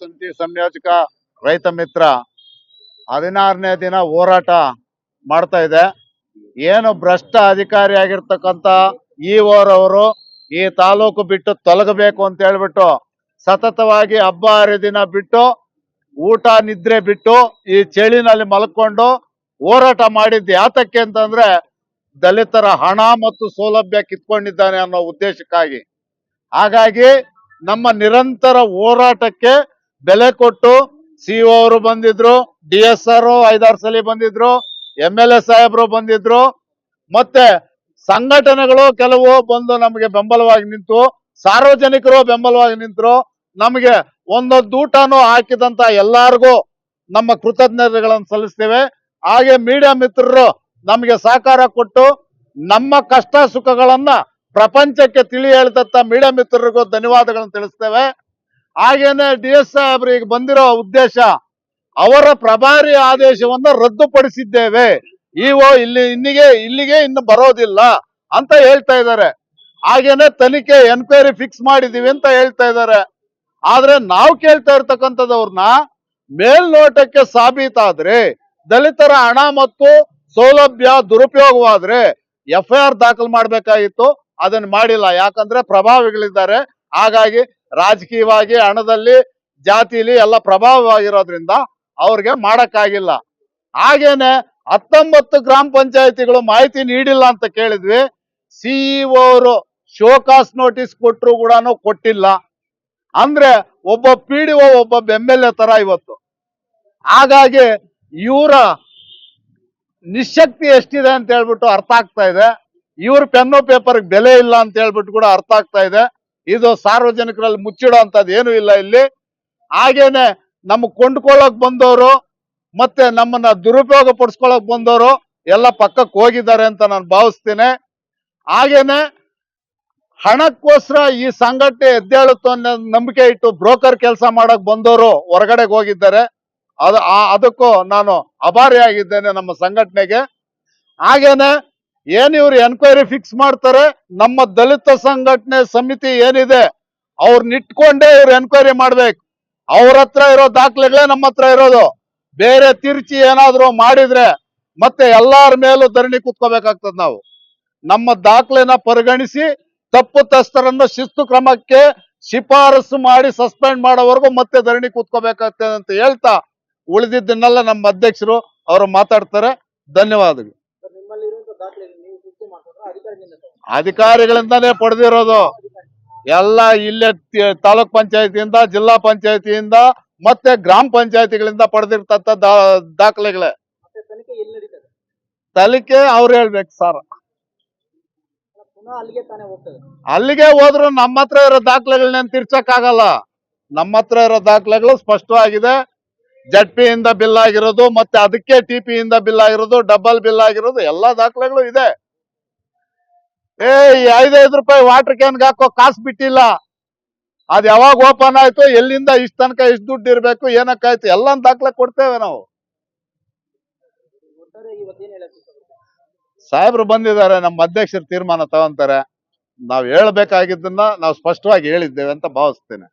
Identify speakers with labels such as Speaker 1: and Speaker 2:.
Speaker 1: ಸಮಿತಿ ಸಂಯೋಜಕ ರೈತ ಮಿತ್ರ ಹದಿನಾರನೇ ದಿನ ಹೋರಾಟ ಮಾಡ್ತಾ ಇದೆ. ಏನು ಭ್ರಷ್ಟ ಅಧಿಕಾರಿ ಆಗಿರ್ತಕ್ಕಂಥ ಅವರು ಈ ತಾಲೂಕು ಬಿಟ್ಟು ತೊಲಗಬೇಕು ಅಂತ ಹೇಳ್ಬಿಟ್ಟು ಸತತವಾಗಿ ಹಬ್ಬ ಹರಿದಿನ ಬಿಟ್ಟು ಊಟ ನಿದ್ರೆ ಬಿಟ್ಟು ಈ ಚಳಿನಲ್ಲಿ ಮಲ್ಕೊಂಡು ಹೋರಾಟ ಮಾಡಿದ್ದು ಯಾತಕ್ಕೆ ಅಂತಂದ್ರೆ ದಲಿತರ ಹಣ ಮತ್ತು ಸೌಲಭ್ಯ ಕಿತ್ಕೊಂಡಿದ್ದಾನೆ ಅನ್ನೋ ಉದ್ದೇಶಕ್ಕಾಗಿ. ಹಾಗಾಗಿ ನಮ್ಮ ನಿರಂತರ ಹೋರಾಟಕ್ಕೆ ಬೆಲೆ ಕೊಟ್ಟು ಸಿ ಅವರು ಬಂದಿದ್ರು ಡಿ ಎಸ್ ಆರ್ ಐದಾರು ಸಲ ಬಂದಿದ್ರು ಎಂ ಎಲ್ ಎ ಸಾಹೇಬರು ಬಂದಿದ್ರು. ಮತ್ತೆ ಸಂಘಟನೆಗಳು ಕೆಲವು ಬಂದು ನಮಗೆ ಬೆಂಬಲವಾಗಿ ನಿಂತು, ಸಾರ್ವಜನಿಕರು ಬೆಂಬಲವಾಗಿ ನಿಂತರು. ನಮಗೆ ಒಂದೊಂದು ಊಟನೂ ಹಾಕಿದಂತ ಎಲ್ಲಾರ್ಗೂ ನಮ್ಮ ಕೃತಜ್ಞತೆಗಳನ್ನು ಸಲ್ಲಿಸ್ತೇವೆ. ಹಾಗೆ ಮೀಡಿಯಾ ಮಿತ್ರರು ನಮಗೆ ಸಹಕಾರ ಕೊಟ್ಟು ನಮ್ಮ ಕಷ್ಟ ಸುಖಗಳನ್ನ ಪ್ರಪಂಚಕ್ಕೆ ತಿಳಿ ಹೇಳಿದಂತ ಮೀಡಿಯಾ ಮಿತ್ರರಿಗೂ ಧನ್ಯವಾದಗಳನ್ನು ತಿಳಿಸ್ತೇವೆ. ಹಾಗೇನೆ ಡಿ ಎಸ್ ಸಾಹೇಬ್ರಿಗೆ ಬಂದಿರೋ ಉದ್ದೇಶ, ಅವರ ಪ್ರಭಾರಿ ಆದೇಶವನ್ನ ರದ್ದುಪಡಿಸಿದ್ದೇವೆ. ಇಒ ಇಲ್ಲಿ ಇನ್ನಿಗೆ ಇಲ್ಲಿಗೆ ಇನ್ನು ಬರೋದಿಲ್ಲ ಅಂತ ಹೇಳ್ತಾ ಇದ್ದಾರೆ. ಹಾಗೇನೆ ತನಿಖೆ, ಎನ್ಕ್ವೈರಿ ಫಿಕ್ಸ್ ಮಾಡಿದೀವಿ ಅಂತ ಹೇಳ್ತಾ ಇದ್ದಾರೆ. ಆದ್ರೆ ನಾವು ಕೇಳ್ತಾ ಇರ್ತಕ್ಕಂಥದವ್ರನ್ನ ಮೇಲ್ನೋಟಕ್ಕೆ ಸಾಬೀತಾದ್ರೆ, ದಲಿತರ ಹಣ ಮತ್ತು ಸೌಲಭ್ಯ ದುರುಪಯೋಗವಾದ್ರೆ ಎಫ್ ಐ ಆರ್ ದಾಖಲು ಮಾಡ್ಬೇಕಾಗಿತ್ತು. ಅದನ್ನ ಮಾಡಿಲ್ಲ. ಯಾಕಂದ್ರೆ ಪ್ರಭಾವಿಗಳಿದ್ದಾರೆ. ಹಾಗಾಗಿ ರಾಜಕೀಯವಾಗಿ ಹಣದಲ್ಲಿ ಜಾತಿಲಿ ಎಲ್ಲ ಪ್ರಭಾವವಾಗಿರೋದ್ರಿಂದ ಅವ್ರಿಗೆ ಮಾಡಕ್ಕಾಗಿಲ್ಲ. ಹಾಗೇನೆ ಹತ್ತೊಂಬತ್ತು ಗ್ರಾಮ ಪಂಚಾಯತಿಗಳು ಮಾಹಿತಿ ನೀಡಿಲ್ಲ ಅಂತ ಕೇಳಿದ್ವಿ. ಸಿಇಒ ಅವರು ಶೋಕಾಸ್ ನೋಟಿಸ್ ಕೊಟ್ಟರು ಕೂಡ ಕೊಟ್ಟಿಲ್ಲ. ಅಂದ್ರೆ ಒಬ್ಬ ಪಿ ಡಿ ಒ, ಒಬ್ಬ ಬೆಂಬಲ ತರ ಇವತ್ತು. ಹಾಗಾಗಿ ಇವರ ನಿಶಕ್ತಿ ಎಷ್ಟಿದೆ ಅಂತ ಹೇಳ್ಬಿಟ್ಟು ಅರ್ಥ ಆಗ್ತಾ ಇದೆ. ಇವ್ರ ಪೆನ್ನು ಪೇಪರ್ಗೆ ಬೆಲೆ ಇಲ್ಲ ಅಂತ ಹೇಳ್ಬಿಟ್ಟು ಕೂಡ ಅರ್ಥ ಆಗ್ತಾ ಇದೆ. ಇದು ಸಾರ್ವಜನಿಕರಲ್ಲಿ ಮುಚ್ಚಿಡೋ ಏನು ಇಲ್ಲ ಇಲ್ಲಿ. ಹಾಗೇನೆ ನಮ್ಮ ಕೊಂಡ್ಕೊಳ್ಳೋಕ್ ಬಂದವರು ಮತ್ತೆ ನಮ್ಮನ್ನ ದುರುಪಯೋಗ ಪಡಿಸ್ಕೊಳಕ್ ಬಂದವರು ಎಲ್ಲ ಪಕ್ಕಕ್ಕೆ ಹೋಗಿದ್ದಾರೆ ಅಂತ ನಾನು ಭಾವಿಸ್ತೇನೆ. ಹಾಗೇನೆ ಹಣಕ್ಕೋಸ್ಕರ ಈ ಸಂಘಟನೆ ಎದ್ದೇಳುತ್ತೋ ಅನ್ನೋ ನಂಬಿಕೆ ಇಟ್ಟು ಬ್ರೋಕರ್ ಕೆಲಸ ಮಾಡಕ್ ಬಂದವರು ಹೊರಗಡೆಗೆ ಹೋಗಿದ್ದಾರೆ. ಅದು ಅದಕ್ಕೂ ನಾನು ಅಭಾರಿಯಾಗಿದ್ದೇನೆ ನಮ್ಮ ಸಂಘಟನೆಗೆ. ಹಾಗೇನೆ ಏನ್ ಇವ್ರು ಎನ್ಕ್ವೈರಿ ಫಿಕ್ಸ್ ಮಾಡ್ತಾರೆ? ನಮ್ಮ ದಲಿತ ಸಂಘಟನೆ ಸಮಿತಿ ಏನಿದೆ ಅವ್ರನ್ನ ಇಟ್ಕೊಂಡೇ ಇವ್ರು ಎನ್ಕ್ವೈರಿ ಮಾಡ್ಬೇಕು. ಅವ್ರ ಹತ್ರ ಇರೋ ದಾಖಲೆಗಳೇ ನಮ್ಮ ಹತ್ರ ಇರೋದು. ಬೇರೆ ತಿರ್ಚಿ ಏನಾದ್ರು ಮಾಡಿದ್ರೆ ಮತ್ತೆ ಎಲ್ಲಾರ ಮೇಲೂ ಧರಣಿ ಕುತ್ಕೋಬೇಕಾಗ್ತದ ನಾವು. ನಮ್ಮ ದಾಖಲೆನ ಪರಿಗಣಿಸಿ ತಪ್ಪು ತಸ್ತರನ್ನು ಶಿಸ್ತು ಕ್ರಮಕ್ಕೆ ಶಿಫಾರಸು ಮಾಡಿ ಸಸ್ಪೆಂಡ್ ಮಾಡೋವರೆಗೂ ಮತ್ತೆ ಧರಣಿ ಕೂತ್ಕೋಬೇಕಾಗ್ತದೆ ಅಂತ ಹೇಳ್ತಾ ಉಳಿದಿದ್ದನ್ನೆಲ್ಲ ನಮ್ಮ ಅಧ್ಯಕ್ಷರು ಅವರು ಮಾತಾಡ್ತಾರೆ. ಧನ್ಯವಾದಗಳು. ಅಧಿಕಾರಿಗಳಿಂದಾನೇ ಪಡೆದಿರೋದು. ಎಲ್ಲ ಇಲ್ಲೇ ತಾಲೂಕ್ ಪಂಚಾಯತಿಯಿಂದ ಜಿಲ್ಲಾ ಪಂಚಾಯತಿಯಿಂದ ಮತ್ತೆ ಗ್ರಾಮ ಪಂಚಾಯತಿಗಳಿಂದ ಪಡೆದಿರ್ತಂತ ದಾಖಲೆಗಳೇ. ತಲಿಕೆ ಅವ್ರು ಹೇಳ್ಬೇಕು ಸರ್.
Speaker 2: ಅಲ್ಲಿಗೆ
Speaker 1: ಹೋದ್ರು ನಮ್ಮ ಹತ್ರ ಇರೋ ದಾಖಲೆಗಳನ್ನ ತಿರ್ಚಕ್ ಆಗಲ್ಲ ನಮ್ಮ ಹತ್ರ ಇರೋ ದಾಖಲೆಗಳು ಸ್ಪಷ್ಟವಾಗಿದೆ. ಜಡ್ ಪಿ ಇಂದ ಬಿಲ್ ಆಗಿರೋದು ಮತ್ತೆ ಅದಕ್ಕೆ ಟಿ ಪಿ ಇಂದ ಬಿಲ್ ಆಗಿರೋದು ಡಬಲ್ ಬಿಲ್ ಆಗಿರೋದು ಎಲ್ಲಾ ದಾಖಲೆಗಳು ಇದೆ. ಏ ಐದೈದು ರೂಪಾಯಿ ವಾಟರ್ ಕ್ಯಾನ್ಗೆ ಹಾಕೋ ಕಾಸು ಬಿಟ್ಟಿಲ್ಲ. ಅದ್ ಯಾವಾಗ ಓಪನ್ ಆಯ್ತು, ಎಲ್ಲಿಂದ ಇಷ್ಟ ತನಕ ಇಷ್ಟು ದುಡ್ಡು ಇರ್ಬೇಕು ಏನಕ್ಕಾಯ್ತು ಎಲ್ಲ ದಾಖಲೆ ಕೊಡ್ತೇವೆ ನಾವು? ಸಾಹೇಬ್ರು ಬಂದಿದ್ದಾರೆ, ನಮ್ಮ ಅಧ್ಯಕ್ಷರು ತೀರ್ಮಾನ ತಗೊಂತಾರೆ. ನಾವ್ ಹೇಳ್ಬೇಕಾಗಿದ್ದನ್ನ ನಾವು ಸ್ಪಷ್ಟವಾಗಿ ಹೇಳಿದ್ದೇವೆ ಅಂತ ಭಾವಿಸ್ತೇನೆ.